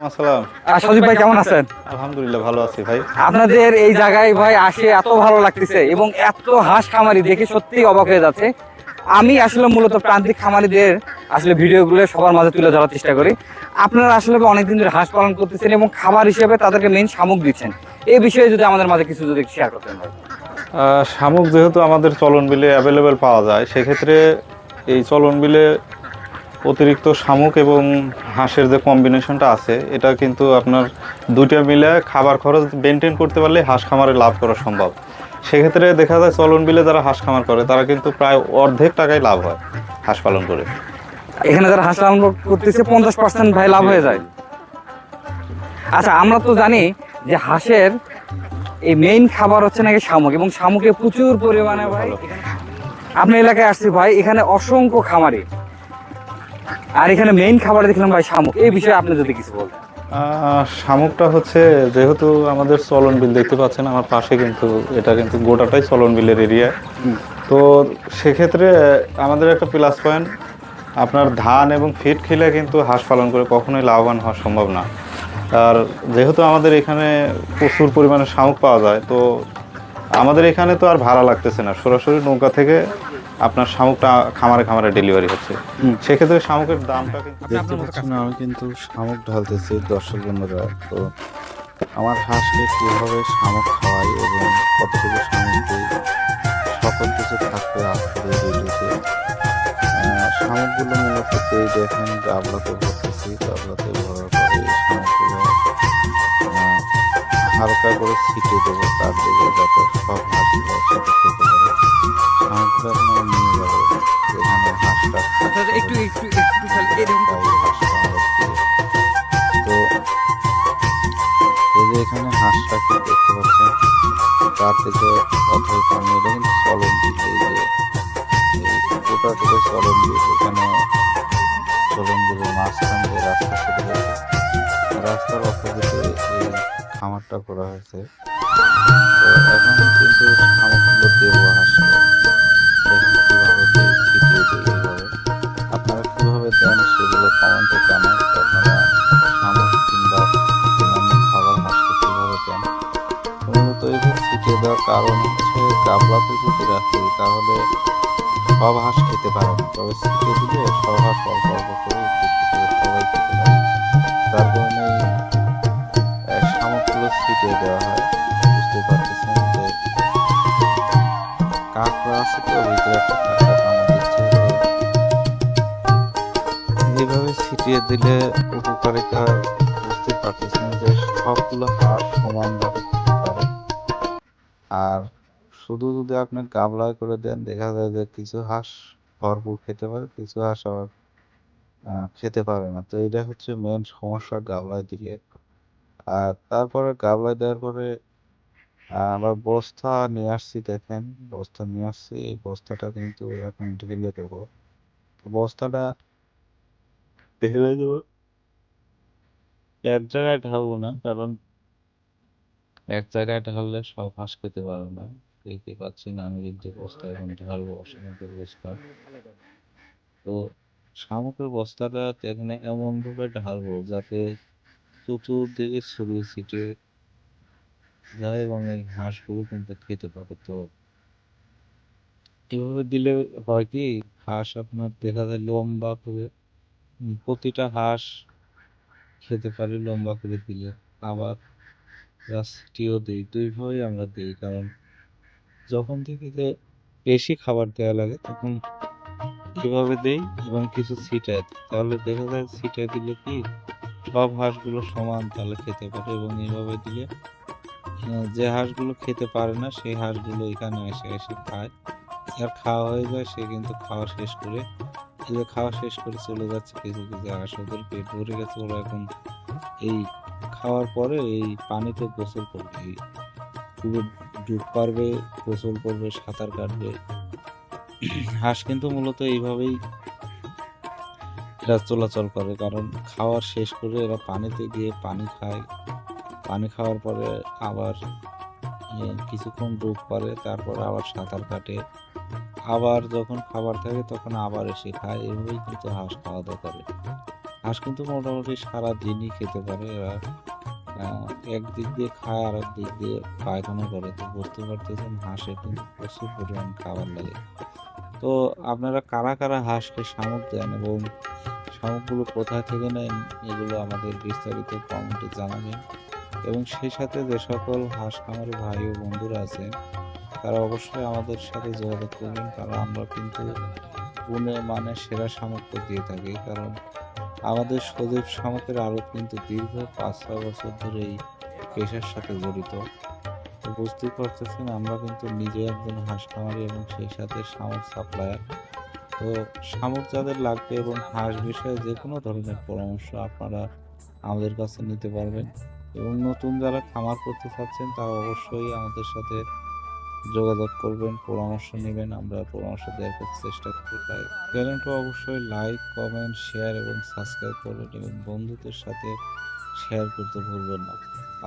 সজীব ভাই কেমন আছেন? আলহামদুলিল্লাহ ভালো আছি ভাই। আপনাদের এই জায়গায় ভাই আসে এত ভালো লাগতেছে এবং এত হাঁস খামারি দেখে সত্যি অবাক হয়ে যাচ্ছে। আমি আসলে মূলত প্রান্তিক খামারিদের আসলে ভিডিওগুলো সবার মাঝে তুলে ধরার চেষ্টা করি। আপনারা আসলে অনেকদিন ধরে হাঁস পালন করতেছেন এবং খাবার হিসেবে তাদেরকে মেইন শামুক দিচ্ছেন। এই বিষয়ে যদি আমাদের মাঝে কিছু যদি শেয়ার করতেন ভাই। শামুক যেহেতু আমাদের চলন বিলে অ্যাভেলেবেল পাওয়া যায় সেক্ষেত্রে এই চলন বিলে অতিরিক্ত শামুক এবং হাঁসের যে কম্বিনেশনটা আছে এটা কিন্তু আপনার দুইটা মিলে খাবার খরচ মেনটেন করতে পারলে হাঁস খামারে লাভ করা সম্ভব। সেক্ষেত্রে দেখা যায় চলন বিলে যারা হাঁস খামার করে তারা কিন্তু প্রায় অর্ধেক টাকায় লাভ হয় হাঁস পালন করে। এখানে যারা হাঁস পালন করতেছে পঞ্চাশ পার্সেন্ট ভাই লাভ হয়ে যায়। আচ্ছা আমরা তো জানি যে হাঁসের এই মেইন খাবার হচ্ছে নাকি শামুক এবং শামুকে প্রচুর পরিমাণে ভাই আপনি এলাকায় আসছি ভাই এখানে অসংখ্য খামারি। আর এখানে মেইন খাবার দেখলাম ভাই শামুক। এই বিষয়ে আপনি যদি কিছু বলতেন। শামুকটা হচ্ছে যেহেতু আমাদের চলন বিল দেখতে পাচ্ছেন আমার পাশে কিন্তু এটা কিন্তু গোটাটাই চলন বিলের এরিয়া তো সেক্ষেত্রে আমাদের একটা প্লাস পয়েন্ট আপনার ধান এবং ফিট খেলে কিন্তু হাঁস পালন করে কখনোই লাভবান হওয়া সম্ভব না। আর যেহেতু আমাদের এখানে প্রচুর পরিমাণে শামুক পাওয়া যায় তো আমাদের এখানে তো আর ভাড়া লাগতেছে না। সরাসরি নৌকা থেকে আপনার শামুকটা খামারে খামারে ডেলিভারি হচ্ছে। হুম। সেক্ষেত্রে শামুকের দামটা কিন্তু দেখতে পাচ্ছেন আমি কিন্তু শামুক ঢালতেছি দর্শক বন্ধুরা তো আমার হাঁসকে কীভাবে শামুক খাওয়াই এবং কতটুকু শামুক দিই সকল কিছু থাকবে আজকের এই ভিডিওতে। শামুকগুলো মূলত এই দেখেন গাবলাতে ভরতেছি গাবলাতে ভরার পরে শামুকগুলো হালকা করে ছিটে দেবো তার দিকে যাতে সব হাঁসগুলো একসাথে খেতে পারে। আমি নিয়ে যাব হাঁসটা আচ্ছা, একটু হাঁসটা এখানে হাঁসটাকে দেখতে পাচ্ছেন তার থেকে অথই পানি এটা কিন্তু চলন এই এখানে চলন রাস্তার খামারটা করা হয়েছে তো এখন কিন্তু খামারগুলো দেবো হাঁসকে দেখেন কীভাবে দিই এইভাবে আপনারা কীভাবে দেন সেগুলো কমেন্টে জানান? আপনারা শামুক কিংবা অন্যান্য খাবার হাঁসকে কীভাবে দেন? মূলত এইভাবে ছিটিয়ে দেওয়ার কারণ হচ্ছে গাবলাতে যদি রাখি তাহলে সব হাঁস খেতে পারে না তবে ছিটিয়ে দিলে সব হাঁস অল্প অল্প করে সবাই খেতে পারে। তার কারণে শামুকগুলো ছিটিয়ে দেওয়া হয়। আছে তো ভিতরে এইভাবে ছিটিয়ে দিলে উপকারিতা বুঝতে পারতেছেন যে সবগুলো হাঁস সমানভাবে পারে। আর শুধু যদি আপনি গামলায় করে দেন, দেখা যায় যে কিছু হাঁস ভরপুর খেতে পারে, কিছু হাঁস আবার খেতে পারে না। তো এটা হচ্ছে মেন সমস্যা গামলায় দিলে আর তারপরে গামলায় দেওয়ার পরে আমরা বস্তা নিয়ে আসছি, দেখেন। বস্তা নিয়ে আসছি, এই বস্তাটা কিন্তু এখন ঢেলে দেবো। বস্তাটা ঢেলে দেবো। এক জায়গায় ঢালবো না, কারণ এক জায়গায় ঢাললে সব হাঁস খেতে পারবে না। দেখতে পাচ্ছেন আমি কিন্তু বস্তা এখন ঢালবো শামুকের বস্তা তো শামুকের বস্তাটা এখানে এমন ভাবে ঢালবো যাতে চতুর্দিকে ছড়িয়ে ছিটিয়ে এবং এই হাঁসগুলো কিন্তু খেতে পাবে তো। এভাবে দিলে হয় কি, হাঁস আপনার দেখা যায় লম্বা করে প্রতিটা হাঁস খেতে পারে লম্বা করে দিলে। আবার রাস্টিও দিই, দুইভাবেই আমরা দিই, কারণ যখন থেকে যে বেশি খাবার দেওয়া লাগে, তখন এভাবে দেই এবং কিছু দিই। তাহলে দেখা যায় ছিটাই দিলে কি, সব হাঁসগুলো সমান তাহলে খেতে পারে এবং এইভাবে দিলে যে হাঁসগুলো খেতে পারে না, সেই হাঁসগুলো এখানে এসে এসে খায়। যার খাওয়া হয়ে যায়, সে কিন্তু খাওয়া শেষ করে যে খাওয়া শেষ করে চলে যাচ্ছে কিছু কিছু হাঁস ওদের পেট ভরে গেছে, ওরা এখন এই খাওয়ার পরে এই পানিতে গোসল করবে, এই পুরো ডুব পারবে, গোসল করবে, সাঁতার কাটবে। হাঁস কিন্তু মূলত এইভাবেই এরা চলাচল করে, কারণ খাওয়ার শেষ করে এরা পানিতে গিয়ে পানি খায়। পানি খাওয়ার পরে আবার কিছুক্ষণ ডুব পারে তারপর আবার সাঁতার কাটে। আবার যখন খাবার থাকে তখন আবার এসে খায়, এভাবেই কিন্তু হাঁস খাওয়া দাওয়া করে। হাঁস কিন্তু মোটামুটি সারা দিনই খেতে পারে। এরা একদিক দিয়ে খায় আর দিক দিয়ে পায়খানা করে। তো বুঝতে পারতেছেন, হাঁসের কিন্তু প্রচুর পরিমাণ খাবার লাগে। তো আপনারা কারা কারা হাঁসকে শামুক দেন এবং শামুকগুলো কোথা থেকে নেন, এগুলো আমাদের বিস্তারিত কমেন্টে জানাবেন। এবং সেই সাথে যে সকল হাঁস খামারি ভাই ও বন্ধুরা আছে, তারা অবশ্যই আমাদের সাথে যোগাযোগ করবেন। কারণ আমরা কিন্তু গুণে মানে সেরা সামর্থ্য দিয়ে থাকি। কারণ আমাদের সজীব শামুকের আড়ত কিন্তু দীর্ঘ পাঁচ ছয় বছর ধরে এই পেশার সাথে জড়িত। তো বুঝতেই পারতেছেন, আমরা কিন্তু নিজে একজন হাঁস খামারি এবং সেই সাথে শামুক সাপ্লায়ার। তো শামুক যাদের লাগবে এবং হাঁস বিষয়ে যে কোনো ধরনের পরামর্শ আপনারা আমাদের কাছে নিতে পারবেন। এবং নতুন যারা খামার করতে চাচ্ছেন, তারা অবশ্যই আমাদের সাথে যোগাযোগ করবেন, পরামর্শ নেবেন, আমরা পরামর্শ দেওয়ার চেষ্টা করতে পারি চ্যানেলটা অবশ্যই লাইক কমেন্ট শেয়ার এবং সাবস্ক্রাইব করবেন এবং বন্ধুদের সাথে শেয়ার করতে ভুলবেন না।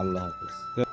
আল্লাহ হাফিজ।